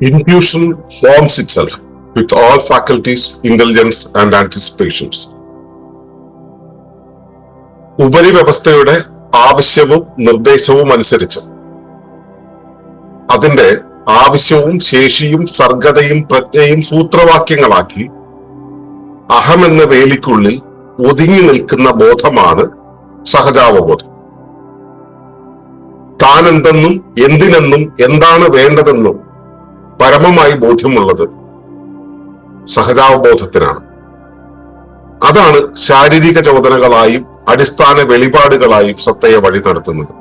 Intuition forms with all faculties intelligence and and ഉപരി വ്യവസ്ഥയുടെ ആവശ്യവും നിർദ്ദേശവും അനുസരിച്ച് അതിന്റെ ആവശ്യവും ശേഷിയും സർഗതയും പ്രജ്ഞയും സൂത്രവാക്യങ്ങളാക്കി അഹം എന്ന വേലിക്കുള്ളിൽ ഒതുങ്ങി നിൽക്കുന്ന ബോധമാണ് സഹജാവബോധം. താനെന്തെന്നും എന്തിനെന്നും എന്താണ് വേണ്ടതെന്നും പരമമായി ബോധ്യമുള്ളത് സഹജാവബോധത്തിനാണ്. അതാണ് ശാരീരിക ചോദനകളായും അടിസ്ഥാന വെളിപാടുകളായും സത്തയെ വഴി നടത്തുന്നത്.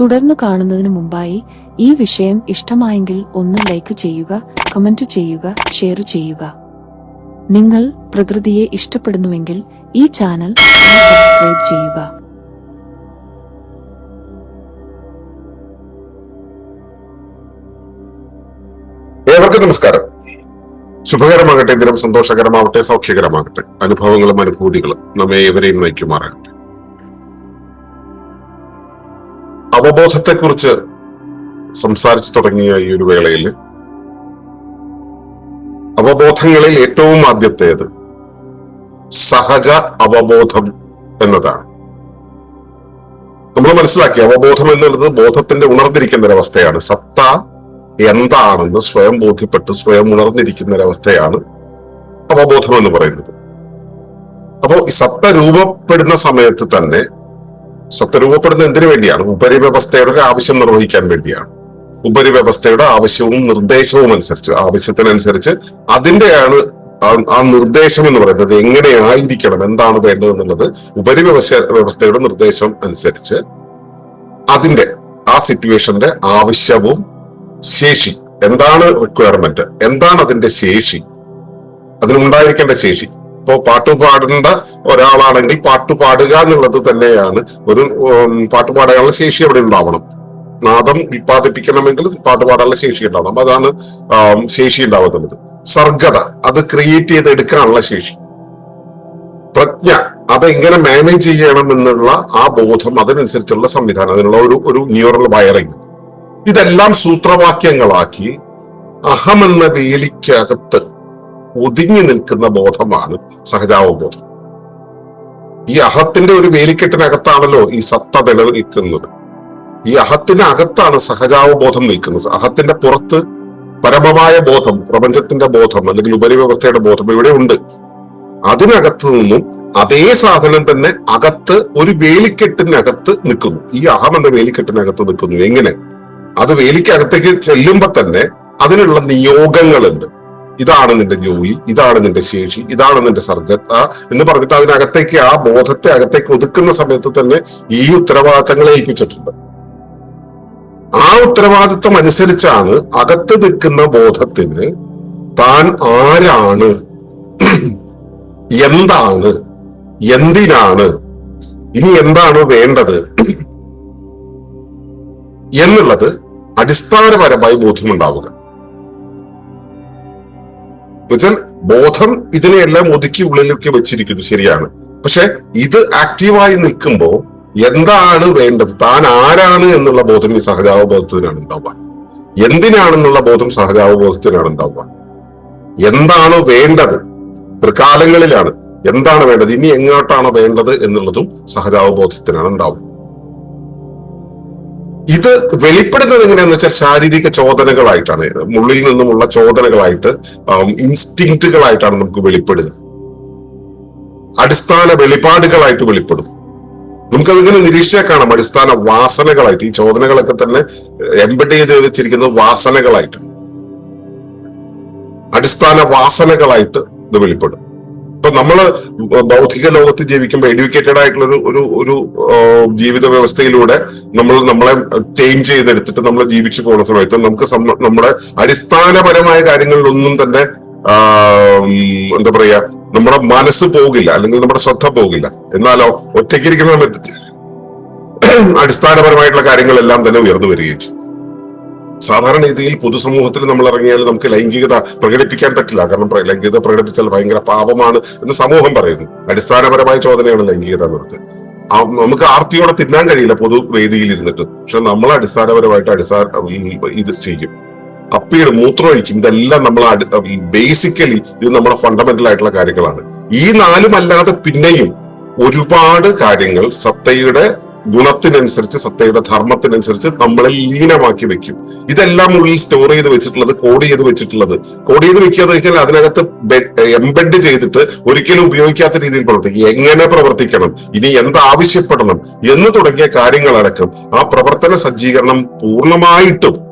തുടർന്ന് കാണുന്നതിന് മുമ്പായി ഈ വിഷയം ഇഷ്ടമായെങ്കിൽ ഒന്ന് ലൈക്ക് ചെയ്യുക കമന്റ് ചെയ്യുക ഷെയർ ചെയ്യുക. നിങ്ങൾ പ്രകൃതിയെ ഇഷ്ടപ്പെടുന്നുവെങ്കിൽ ഈ ചാനൽ സബ്സ്ക്രൈബ് ചെയ്യുക. ഏവർക്കും നമസ്കാരം. ശുഭകരമാകട്ടെ ദിനം സന്തോഷകരമാവട്ടെ സൗഖ്യകരമാകട്ടെ. അനുഭവങ്ങളും അനുഭൂതികളും നമ്മെ ഏവരെയും നയിക്കുമാറാകട്ടെ. അവബോധത്തെക്കുറിച്ച് സംസാരിച്ചു തുടങ്ങിയ ഈ ഒരു വേളയിൽ അവബോധങ്ങളിൽ ഏറ്റവും ആദ്യത്തേത് സഹജ അവബോധം എന്നതാണ്. നമ്മൾ മനസ്സിലാക്കി അവബോധം എന്നുള്ളത് ബോധത്തിന്റെ ഉണർന്നിരിക്കുന്ന ഒരവസ്ഥയാണ് സത്ത എന്താണെന്ന് സ്വയം ബോധ്യപ്പെട്ട് സ്വയം ഉണർന്നിരിക്കുന്ന ഒരവസ്ഥയാണ് അവബോധം എന്ന് പറയുന്നത്. അപ്പോ ഈ സത്ത രൂപപ്പെടുന്ന സമയത്ത് തന്നെ സത്ത രൂപപ്പെടുന്ന എന്തിനു വേണ്ടിയാണ്? ഉപരിവ്യവസ്ഥയുടെ ഒരു ആവശ്യം നിർവഹിക്കാൻ വേണ്ടിയാണ്. ഉപരിവ്യവസ്ഥയുടെ ആവശ്യവും നിർദ്ദേശവും അനുസരിച്ച് ആവശ്യത്തിനനുസരിച്ച് അതിന്റെയാണ് ആ- നിർദ്ദേശം എന്ന് പറയുന്നത് എങ്ങനെ ആയിരിക്കണം എന്താണ് വേണ്ടത് എന്നുള്ളത് ഉപരിവ്യവസ്ഥ വ്യവസ്ഥയുടെ നിർദ്ദേശം അനുസരിച്ച് അതിന്റെ ആ സിറ്റുവേഷന്റെ ആവശ്യവും ശേഷി എന്താണ് റിക്വയർമെന്റ് എന്താണ് അതിന്റെ ശേഷി അതിനുണ്ടായിരിക്കേണ്ട ശേഷി. ഇപ്പോൾ പാട്ട് പാടേണ്ട ഒരാളാണെങ്കിൽ പാട്ട് പാടുക എന്നുള്ളത് തന്നെയാണ് ഒരു പാട്ട് പാടാനുള്ള ശേഷി അവിടെ ഉണ്ടാവണം. നാദം ഉൽപ്പാദിപ്പിക്കണമെങ്കിൽ പാട്ട് പാടാനുള്ള ശേഷി ഉണ്ടാവണം. അപ്പൊ അതാണ് ശേഷി ഉണ്ടാവുന്നത് സർഗത അത് ക്രിയേറ്റ് ചെയ്ത് എടുക്കാനുള്ള ശേഷി. പ്രജ്ഞ അത് എങ്ങനെ മാനേജ് ചെയ്യണം എന്നുള്ള ആ ബോധം അതിനനുസരിച്ചുള്ള സംവിധാനം അതിനുള്ള ഒരു ഒരു ന്യൂറൽ വയറിങ് ഇതെല്ലാം സൂത്രവാക്യങ്ങളാക്കി അഹം എന്ന വേലിക്കകത്ത് ഒതുങ്ങി നിൽക്കുന്ന ബോധമാണ് സഹജാവബോധം. ഈ അഹത്തിന്റെ ഒരു വേലിക്കെട്ടിനകത്താണല്ലോ ഈ സത്ത നിലനിൽക്കുന്നത്. ഈ അഹത്തിനകത്താണ് സഹജാവബോധം നിൽക്കുന്നത് അഹത്തിന്റെ പുറത്ത് പരമമായ ബോധം പ്രപഞ്ചത്തിന്റെ ബോധം അല്ലെങ്കിൽ ഉപരിവ്യവസ്ഥയുടെ ബോധം ഇവിടെ ഉണ്ട്. അതിനകത്ത് നിന്നും അതേ സാധനം തന്നെ അകത്ത് ഒരു വേലിക്കെട്ടിനകത്ത് നിൽക്കുന്നു. ഈ അഹം എന്ന വേലിക്കെട്ടിനകത്ത് നിൽക്കുന്നു. എങ്ങനെ? അത് വേലിക്കകത്തേക്ക് ചെല്ലുമ്പോ തന്നെ അതിനുള്ള നിയോഗങ്ങളുണ്ട്. ഇതാണ് നിന്റെ ജോലി ഇതാണ് നിന്റെ ശേഷി ഇതാണ് നിന്റെ സർഗത്ത എന്ന് പറഞ്ഞിട്ട് അതിനകത്തേക്ക് ആ ബോധത്തെ അകത്തേക്ക് ഒതുക്കുന്ന സമയത്ത് തന്നെ ഈ ഉത്തരവാദിത്തങ്ങളെ ഏൽപ്പിച്ചിട്ടുണ്ട്. ആ ഉത്തരവാദിത്വം അനുസരിച്ചാണ് അകത്ത് നിൽക്കുന്ന ബോധത്തിന് താൻ ആരാണ്? എന്താണ്? എന്തിനാണ്? ഇനി എന്താണ് വേണ്ടത്? എന്നുള്ളത് അടിസ്ഥാനപരമായി ബോധ്യമുണ്ടാവുക. എന്നുവെച്ചാൽ ബോധം ഇതിനെയെല്ലാം ഒതുക്കി ഉള്ളിലൊക്കെ വെച്ചിരിക്കുന്നു ശരിയാണ്. പക്ഷെ ഇത് ആക്റ്റീവായി നിൽക്കുമ്പോൾ എന്താണ് വേണ്ടത്? താൻ ആരാണ് എന്നുള്ള ബോധം ഈ സഹജാവബോധത്തിനാണ് ഉണ്ടാവുക. എന്തിനാണെന്നുള്ള ബോധം സഹജാവബോധത്തിനാണ് ഉണ്ടാവുക. എന്താണ് വേണ്ടത്? തൃക്കാലങ്ങളിലാണ് എന്താണ് വേണ്ടത്? ഇനി എങ്ങോട്ടാണ് വേണ്ടത് എന്നുള്ളതും സഹജാവബോധത്തിനാണ് ഉണ്ടാവുക. ഇത് വെളിപ്പെടുന്നത് എങ്ങനെയാന്ന് വെച്ചാൽ ശാരീരിക ചോദനകളായിട്ടാണ്. മുള്ളിൽ നിന്നുമുള്ള ചോദനകളായിട്ട് ഇൻസ്റ്റിങ്റ്റുകളായിട്ടാണ് നമുക്ക് വെളിപ്പെടുക. അടിസ്ഥാന വെളിപാടുകളായിട്ട് വെളിപ്പെടും. നമുക്കതിങ്ങനെ നിരീക്ഷിച്ചാൽ കാണാം. അടിസ്ഥാന വാസനകളായിട്ട് ഈ ചോദനകളൊക്കെ തന്നെ എംബഡ് ചെയ്ത് വെച്ചിരിക്കുന്നത് വാസനകളായിട്ട്. അടിസ്ഥാന വാസനകളായിട്ട് ഇത് വെളിപ്പെടും. ഇപ്പൊ നമ്മൾ ബൗദ്ധിക ലോകത്ത് ജീവിക്കുമ്പോൾ എഡ്യൂക്കേറ്റഡ് ആയിട്ടുള്ള ഒരു ഒരു ജീവിത വ്യവസ്ഥയിലൂടെ നമ്മൾ നമ്മളെ ടൈം ചെയ്തെടുത്തിട്ട് നമ്മൾ ജീവിച്ചു പോകുന്ന സമയത്ത് നമുക്ക് നമ്മുടെ അടിസ്ഥാനപരമായ കാര്യങ്ങളിലൊന്നും തന്നെ എന്താ പറയാ നമ്മുടെ മനസ്സ് പോകില്ല അല്ലെങ്കിൽ നമ്മുടെ ശ്രദ്ധ പോകില്ല. എന്നാലോ ഒറ്റയ്ക്കിരിക്കുന്ന സമയത്ത് അടിസ്ഥാനപരമായിട്ടുള്ള കാര്യങ്ങളെല്ലാം തന്നെ ഉയർന്നു വരികയും ചെയ്യും. സാധാരണ രീതിയിൽ പൊതുസമൂഹത്തിൽ നമ്മൾ ഇറങ്ങിയാൽ നമുക്ക് ലൈംഗികത പ്രകടിപ്പിക്കാൻ പറ്റില്ല. കാരണം ലൈംഗികത പ്രകടിപ്പിച്ചാൽ ഭയങ്കര പാപമാണ് എന്ന് സമൂഹം പറയുന്നു. അടിസ്ഥാനപരമായ ചോദനയാണ് ലൈംഗികത എന്നുള്ളത് നമുക്ക് ആർത്തിയോടെ തിന്നാൻ കഴിയില്ല പൊതുവേദിയിൽ ഇരുന്നിട്ട്. പക്ഷെ നമ്മൾ അടിസ്ഥാനപരമായിട്ട് അടിസ്ഥാന ഇത് ചെയ്യും. അപ്പീട് മൂത്രമൊഴിക്കും. ഇതെല്ലാം നമ്മൾ ബേസിക്കലി ഇത് നമ്മുടെ ഫണ്ടമെന്റൽ ആയിട്ടുള്ള കാര്യങ്ങളാണ്. ഈ നാലും അല്ലാതെ പിന്നെയും ഒരുപാട് കാര്യങ്ങൾ സത്തയുടെ ഗുണത്തിനനുസരിച്ച് സത്തയുടെ ധർമ്മത്തിനനുസരിച്ച് നമ്മളെ ലീനമാക്കി വെക്കും. ഇതെല്ലാം ഉള്ളിൽ സ്റ്റോർ ചെയ്ത് വെച്ചിട്ടുള്ളത് കോഡ് ചെയ്ത് വെച്ചിട്ടുള്ളത്. കോഡ് ചെയ്ത് വെക്കുക എന്ന് വെച്ചാൽ അതിനകത്ത് എംബെഡ് ചെയ്തിട്ട് ഒരിക്കലും ഉപയോഗിക്കാത്ത രീതിയിൽ പ്രവർത്തിക്കും. എങ്ങനെ പ്രവർത്തിക്കണം? ഇനി എന്ത് ആവശ്യപ്പെടണം എന്ന് തുടങ്ങിയ കാര്യങ്ങളടക്കം ആ പ്രവർത്തന സജ്ജീകരണം പൂർണമായിട്ടും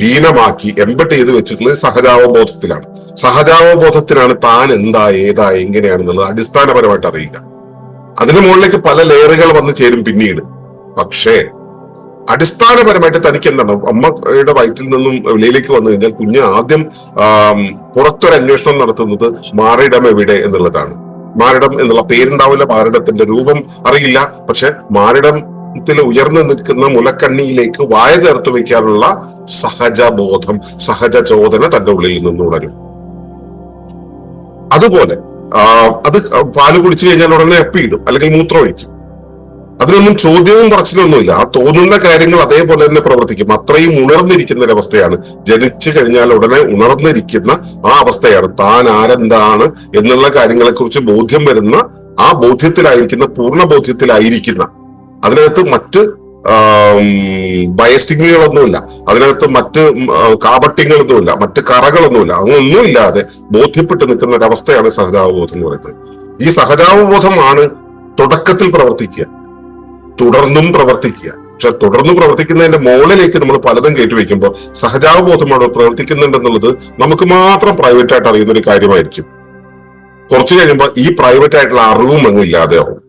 ലീനമാക്കി എംബഡ് ചെയ്ത് വെച്ചിട്ടുള്ളത് സഹജാവബോധത്തിലാണ്. സഹജാവബോധത്തിലാണ് താൻ എന്താ ഏതാ എങ്ങനെയാണെന്നുള്ളത് അടിസ്ഥാനപരമായിട്ട് അറിയുക അതിന് മുകളിലേക്ക് പല ലെയറുകൾ വന്നു ചേരും പിന്നീട്. പക്ഷേ അടിസ്ഥാനപരമായിട്ട് തനിക്ക് എന്താണ് അമ്മയുടെ വയറ്റിൽ നിന്നും വെളിയിലേക്ക് വന്നു കഴിഞ്ഞാൽ കുഞ്ഞ് ആദ്യം പുറത്തൊരു അന്വേഷണം നടത്തുന്നത് മാറിടം എവിടെ എന്നുള്ളതാണ്. മാറിടം എന്നുള്ള പേരുണ്ടാവില്ല മാറിടത്തിന്റെ രൂപം അറിയില്ല. പക്ഷെ മാറിടത്തിൽ ഉയർന്നു നിൽക്കുന്ന മുലക്കണ്ണിയിലേക്ക് വായ ചേർത്ത് വെക്കാനുള്ള സഹജബോധം സഹജ ചോദന തന്റെ ഉള്ളിൽ നിന്ന് ഉണരും. അതുപോലെ അത് പാൽ കുടിച്ചു കഴിഞ്ഞാൽ ഉടനെ അപ്പിയിടും അല്ലെങ്കിൽ മൂത്രം ഒഴിക്കും. അതിനൊന്നും ചോദ്യവും പറച്ചിലൊന്നുമില്ല. ആ തോന്നുന്ന കാര്യങ്ങൾ അതേപോലെ തന്നെ പ്രവർത്തിക്കും. അത്രയും ഉണർന്നിരിക്കുന്ന അവസ്ഥയാണ്. ജനിച്ചു കഴിഞ്ഞാൽ ഉടനെ ഉണർന്നിരിക്കുന്ന ആ അവസ്ഥയാണ്. താൻ ആരെന്താണ് എന്നുള്ള കാര്യങ്ങളെ കുറിച്ച് ബോധ്യം വരുന്ന ആ ബോധ്യത്തിലായിരിക്കുന്ന പൂർണ ബോധ്യത്തിലായിരിക്കുന്ന അതിനകത്ത് മറ്റ് ബയസ്റ്റിങ്ങുകളൊന്നുമില്ല അതിനകത്ത് മറ്റ് കാപട്യങ്ങളൊന്നുമില്ല മറ്റ് കറകളൊന്നുമില്ല. അങ്ങൊന്നും ഇല്ലാതെ ബോധ്യപ്പെട്ട് നിൽക്കുന്ന ഒരവസ്ഥയാണ് സഹജാവബോധം എന്ന് പറയുന്നത്. ഈ സഹജാവബോധമാണ് തുടക്കത്തിൽ പ്രവർത്തിക്കുക തുടർന്നും പ്രവർത്തിക്കുക. പക്ഷെ തുടർന്ന് പ്രവർത്തിക്കുന്നതിന്റെ മുകളിലേക്ക് നമ്മൾ പലതും കയറ്റിവെക്കുമ്പോൾ സഹജാവബോധമാണ് പ്രവർത്തിക്കുന്നുണ്ടെന്നുള്ളത് നമുക്ക് മാത്രം പ്രൈവറ്റ് ആയിട്ട് അറിയുന്ന ഒരു കാര്യമായിരിക്കും. കുറച്ചു കഴിയുമ്പോൾ ഈ പ്രൈവറ്റ് ആയിട്ടുള്ള അറിവും അങ്ങ് ഇല്ലാതെയാവും.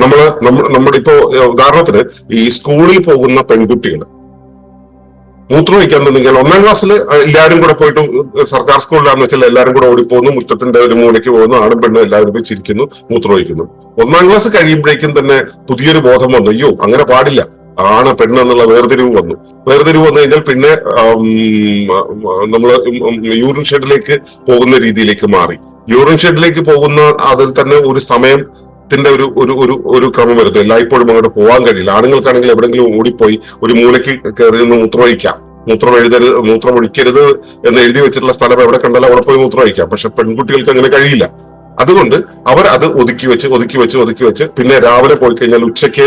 നമ്മൾ നമ്മ- നമ്മുടെ ഇപ്പോ ഉദാഹരണത്തിന് ഈ സ്കൂളിൽ പോകുന്ന പെൺകുട്ടികൾ മൂത്രമൊഴിക്കാൻ നിന്നെങ്കിൽ ഒന്നാം ക്ലാസ്സിൽ എല്ലാവരും കൂടെ പോയിട്ട് സർക്കാർ സ്കൂളിലാണെന്ന് വെച്ചാൽ എല്ലാവരും കൂടെ ഓടിപ്പോകുന്നു മുറ്റത്തിന്റെ ഒരു മൂലയ്ക്ക് പോകുന്നു ആണും പെണ്ണും എല്ലാവരും പോയി ചിരിക്കുന്നു മൂത്രമൊഴിക്കുന്നു ഒന്നാം ക്ലാസ് കഴിയുമ്പോഴേക്കും തന്നെ പുതിയൊരു ബോധം വന്നു. അയ്യോ അങ്ങനെ പാടില്ല. ആണ് പെണ്ണ് എന്നുള്ള വേർതിരിവ് വന്നു. വേർതിരിവ് വന്നു കഴിഞ്ഞാൽ പിന്നെ നമ്മൾ യൂറിൻ ഷെഡിലേക്ക് പോകുന്ന രീതിയിലേക്ക് മാറി. യൂറിൻ ഷെഡിലേക്ക് പോകുന്ന അതിൽ തന്നെ ഒരു സമയത്തിന്റെ ഒരു ഒരു ഒരു ഒരു ക്രമം വരുന്നു എല്ലായ്പ്പോഴും അങ്ങോട്ട് പോകാൻ കഴിയില്ല. ആണുങ്ങൾക്കാണെങ്കിൽ എവിടെങ്കിലും ഓടിപ്പോയി ഒരു മൂലയ്ക്ക് കയറി നിന്ന് മൂത്രമൊഴിക്കാം മൂത്രം എഴുതരുത് മൂത്രം ഒഴിക്കരുത് എന്ന് എഴുതി വെച്ചിട്ടുള്ള സ്ഥലം എവിടെ കണ്ടാലും അവിടെ പോയി മൂത്രം ഒഴിക്കാം. പക്ഷെ പെൺകുട്ടികൾക്ക് അങ്ങനെ കഴിയില്ല. അതുകൊണ്ട് അവർ അത് ഒതുക്കി വെച്ച് ഒതുക്കി വെച്ച് ഒതുക്കി വെച്ച് പിന്നെ രാവിലെ പോയി കഴിഞ്ഞാൽ ഉച്ചയ്ക്ക്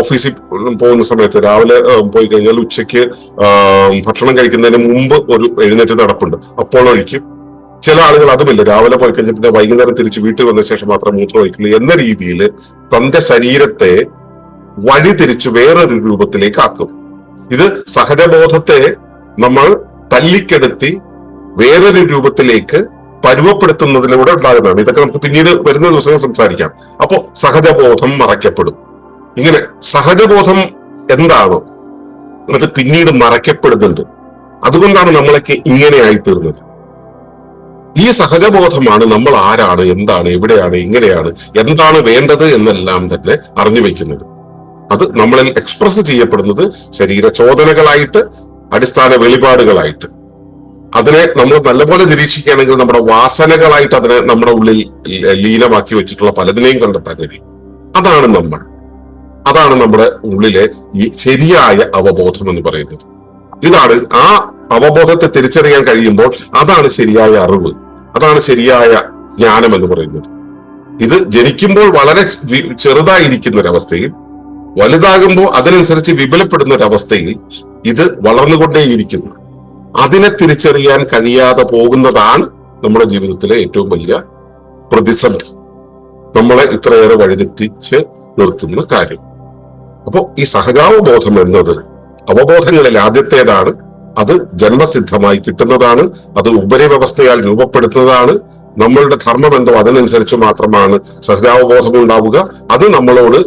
ഓഫീസിൽ പോകുന്ന സമയത്ത് രാവിലെ പോയി കഴിഞ്ഞാൽ ഉച്ചയ്ക്ക് ഭക്ഷണം കഴിക്കുന്നതിന് മുമ്പ് ഒരു എഴുന്നേറ്റ് നടപ്പുണ്ട്. അപ്പോൾ ഒഴിക്കും. ചില ആളുകൾ അതുമില്ല. രാവിലെ പോയി കഴിഞ്ഞിട്ട് വൈകുന്നേരം തിരിച്ച് വീട്ടിൽ വന്ന ശേഷം മാത്രം മൂത്രം ഒഴിക്കുള്ളൂ എന്ന രീതിയിൽ തന്റെ ശരീരത്തെ വഴിതിരിച്ച് വേറൊരു രൂപത്തിലേക്ക് ആക്കും. ഇത് സഹജബോധത്തെ നമ്മൾ തല്ലിക്കെടുത്തി വേറൊരു രൂപത്തിലേക്ക് പരുവപ്പെടുത്തുന്നതിലൂടെ ഉണ്ടാകുന്നതാണ്. ഇതൊക്കെ നമുക്ക് പിന്നീട് വരുന്ന ദിവസങ്ങൾ സംസാരിക്കാം. അപ്പോ സഹജബോധം മറയ്ക്കപ്പെടും. ഇങ്ങനെ സഹജബോധം എന്താണോ? അത് പിന്നീട് മറയ്ക്കപ്പെടുന്നുണ്ട്. അതുകൊണ്ടാണ് നമ്മളൊക്കെ ഇങ്ങനെയായി തീർന്നത് ഈ സഹജബോധമാണ് നമ്മൾ ആരാണ് എന്താണ് എവിടെയാണ് എങ്ങനെയാണ് എന്താണ് വേണ്ടത് എന്നെല്ലാം തന്നെ അറിഞ്ഞു വെക്കുന്നത്. അത് നമ്മളിൽ എക്സ്പ്രസ് ചെയ്യപ്പെടുന്നത് ശരീര ചോദനകളായിട്ട് അടിസ്ഥാന വെളിപാടുകളായിട്ട്. അതിനെ നമ്മൾ നല്ലപോലെ നിരീക്ഷിക്കുകയാണെങ്കിൽ നമ്മുടെ വാസനകളായിട്ട് അതിനെ നമ്മുടെ ഉള്ളിൽ ലീനമാക്കി വെച്ചിട്ടുള്ള പലതിനെയും കണ്ടെത്താൻ കഴിയും. അതാണ് നമ്മൾ. അതാണ് നമ്മുടെ ഉള്ളിലെ ഈ ശരിയായ അവബോധം എന്ന് പറയുന്നത്. ഇതാണ് ആ അവബോധത്തെ തിരിച്ചറിയാൻ കഴിയുമ്പോൾ അതാണ് ശരിയായ അറിവ്. അതാണ് ശരിയായ ജ്ഞാനം എന്ന് പറയുന്നത്. ഇത് ജനിക്കുമ്പോൾ വളരെ ചെറുതായിരിക്കുന്ന ഒരവസ്ഥയിൽ വലുതാകുമ്പോൾ അതിനനുസരിച്ച് വിപുലപ്പെടുന്ന ഒരവസ്ഥയിൽ ഇത് വളർന്നുകൊണ്ടേയിരിക്കുന്നു. അതിനെ തിരിച്ചറിയാൻ കഴിയാതെ പോകുന്നതാണ് നമ്മുടെ ജീവിതത്തിലെ ഏറ്റവും വലിയ പ്രതിസന്ധി. നമ്മളെ ഇത്രയേറെ വഴിതെറ്റിച്ച് നിർത്തുന്ന കാര്യം. അപ്പോൾ ഈ സഹജാവബോധം എന്നത് അവബോധങ്ങളിൽ ആദ്യത്തേതാണ്. അത് ജന്മസിദ്ധമായി കിട്ടുന്നതാണ് അത് ഉപരിവ്യവസ്ഥയാൽ രൂപപ്പെടുത്തുന്നതാണ്. നമ്മളുടെ ധർമ്മം എന്തോ അതിനനുസരിച്ച് മാത്രമാണ് സഹജാവബോധം ഉണ്ടാവുക. അത് നമ്മളോട്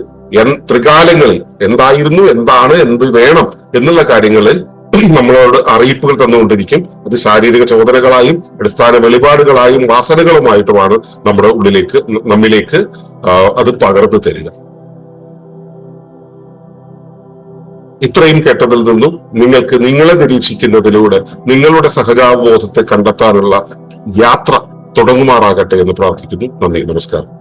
എൻ ത്രികാലങ്ങളിൽ എന്തായിരുന്നു എന്താണ് എന്ത് വേണം എന്നുള്ള കാര്യങ്ങളിൽ നമ്മളോട് അറിയിപ്പുകൾ തന്നുകൊണ്ടിരിക്കും. അത് ശാരീരിക ചോദനകളായും അടിസ്ഥാന വെളിപാടുകളായും വാസനകളുമായിട്ടുമാണ് നമ്മുടെ ഉള്ളിലേക്ക് നമ്മിലേക്ക് അത് പകർന്നു തരിക. ഇത്രയും കേട്ടതിൽ നിന്നും നിങ്ങൾക്ക് നിങ്ങളെ നിരീക്ഷിക്കുന്നതിലൂടെ നിങ്ങളുടെ സഹജാവബോധത്തെ കണ്ടെത്താനുള്ള യാത്ര തുടങ്ങുമാറാകട്ടെ എന്ന് പ്രാർത്ഥിക്കുന്നു. നന്ദി നമസ്കാരം.